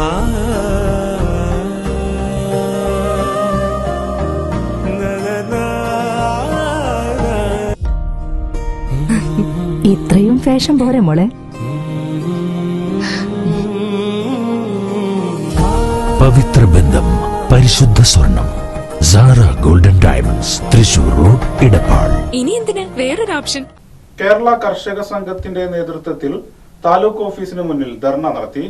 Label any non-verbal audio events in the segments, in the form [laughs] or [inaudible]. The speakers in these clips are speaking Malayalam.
[laughs] ഇത്രയും ഫാഷൻ പോരെ മോളെ. പവിത്ര ബന്ധം പരിശുദ്ധ സ്വർണം Sara Golden Diamonds Thrissur road Edappal ഇനി എന്തിനാ? വേറൊരു ഓപ്ഷൻ. കേരള കർഷക സംഘത്തിന്റെ നേതൃത്വത്തിൽ താലൂക്ക് ഓഫീസിന് മുന്നിൽ ധർണ നടത്തി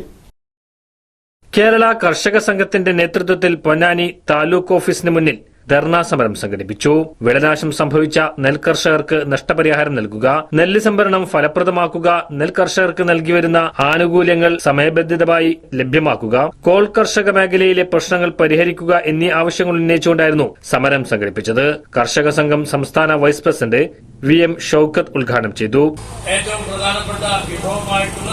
കേരള കർഷക സംഘത്തിന്റെ നേതൃത്വത്തിൽ പൊന്നാനി താലൂക്ക് ഓഫീസിന് മുന്നിൽ ധർണാ സമരം സംഘടിപ്പിച്ചു. വിളനാശം സംഭവിച്ച നെൽകർഷകർക്ക് നഷ്ടപരിഹാരം നൽകുക നെല്ല് സംഭരണം ഫലപ്രദമാക്കുക നെൽകർഷകർക്ക് നൽകിവരുന്ന ആനുകൂല്യങ്ങൾ സമയബന്ധിതമായി ലഭ്യമാക്കുക കോൾ കർഷക മേഖലയിലെ പ്രശ്നങ്ങൾ പരിഹരിക്കുക എന്നീ ആവശ്യങ്ങൾ ഉന്നയിച്ചുകൊണ്ടായിരുന്നു സമരം സംഘടിപ്പിച്ചത്. കർഷക സംഘം സംസ്ഥാന vice president V M Shoukath ഉദ്ഘാടനം ചെയ്തു. ഏറ്റവും പ്രധാനപ്പെട്ട വിഭവമായിട്ടുള്ള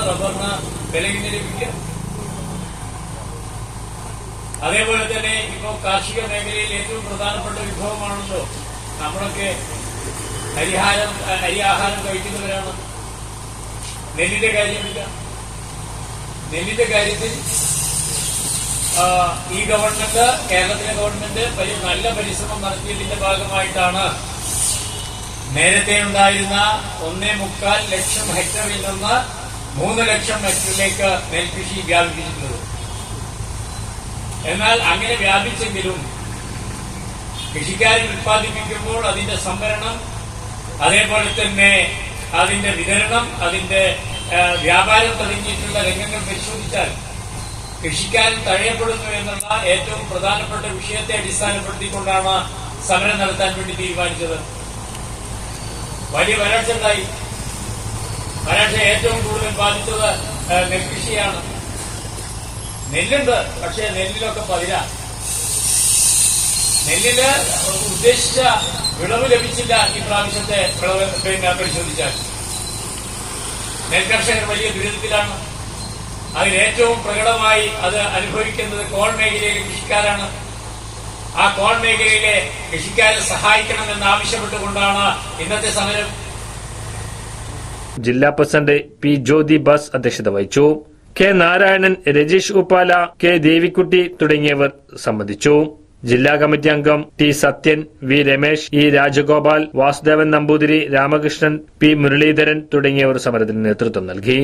അതേപോലെ തന്നെ ഇപ്പോൾ കാർഷിക മേഖലയിൽ ഏറ്റവും പ്രധാനപ്പെട്ട വിഭവമാണല്ലോ നമ്മളൊക്കെ അരിഹാരം അരിയാഹാരം കഴിക്കുന്നവരാണ്. നെല്ലിന്റെ കാര്യമില്ല. നെല്ലിന്റെ കാര്യത്തിൽ ഈ ഗവൺമെന്റ് കേരളത്തിലെ ഗവൺമെന്റ് നല്ല പരിശ്രമം നടത്തിയതിന്റെ ഭാഗമായിട്ടാണ് നേരത്തെ ഉണ്ടായിരുന്ന ഒന്നേ മുക്കാൽ ലക്ഷം ഹെക്ടറിൽ നിന്ന് മൂന്ന് ലക്ഷം ഹെക്ടറിലേക്ക് നെൽകൃഷി വ്യാപിപ്പിച്ചിട്ടുള്ളത്. എന്നാൽ അങ്ങനെ വ്യാപിച്ചെങ്കിലും കൃഷിക്കാരൻ ഉത്പാദിപ്പിക്കുമ്പോൾ അതിന്റെ സംഭരണം അതേപോലെ തന്നെ അതിന്റെ വിതരണം അതിന്റെ വ്യാപാരം തുടങ്ങിയിട്ടുള്ള രംഗങ്ങൾ പരിശോധിച്ചാൽ കൃഷിക്കാരൻ തഴയപ്പെടുന്നു എന്നുള്ള ഏറ്റവും പ്രധാനപ്പെട്ട വിഷയത്തെ അടിസ്ഥാനപ്പെടുത്തിക്കൊണ്ടാണ് സമരം നടത്താൻ വേണ്ടി തീരുമാനിച്ചത്. വലിയ വരൾച്ച ഉണ്ടായി വരൾച്ച ഏറ്റവും കൂടുതൽ ബാധിച്ചത് നെൽകൃഷിയാണ്. നെല്ലുണ്ട് പക്ഷേ നെല്ലിലൊക്കെ പതിര. നെല്ലിന് ഉദ്ദേശിച്ച വിളവ് ലഭിച്ചില്ല ഈ പ്രാവശ്യത്തെ വിളവ് പിന്നെ പരിശോധിച്ചാൽ. നെൽകർഷകർ വലിയ ദുരിതത്തിലാണ്. അതിൽ ഏറ്റവും പ്രകടമായി അത് അനുഭവിക്കുന്നത് കോൾ മേഖലയിലെ കൃഷിക്കാരാണ്. ആ കോൾ മേഖലയിലെ കൃഷിക്കാരെ സഹായിക്കണമെന്ന് ആവശ്യപ്പെട്ടുകൊണ്ടാണ് ഇന്നത്തെ സമരം. ജില്ലാ പ്രസിഡന്റ് പി ജ്യോതി ബസ് അധ്യക്ഷത വഹിച്ചു. കെ നാരായണൻ രജീഷ് ഉപ്പാല കെ ദേവിക്കുട്ടി തുടങ്ങിയവർ സംബന്ധിച്ചു. ജില്ലാ കമ്മിറ്റി അംഗം T Sathyan V Ramesh E Rajagopal Vasudevan Namboothiri Ramakrishnan P Muraleedharan തുടങ്ങിയവർ സമരത്തിന് നേതൃത്വം നൽകി.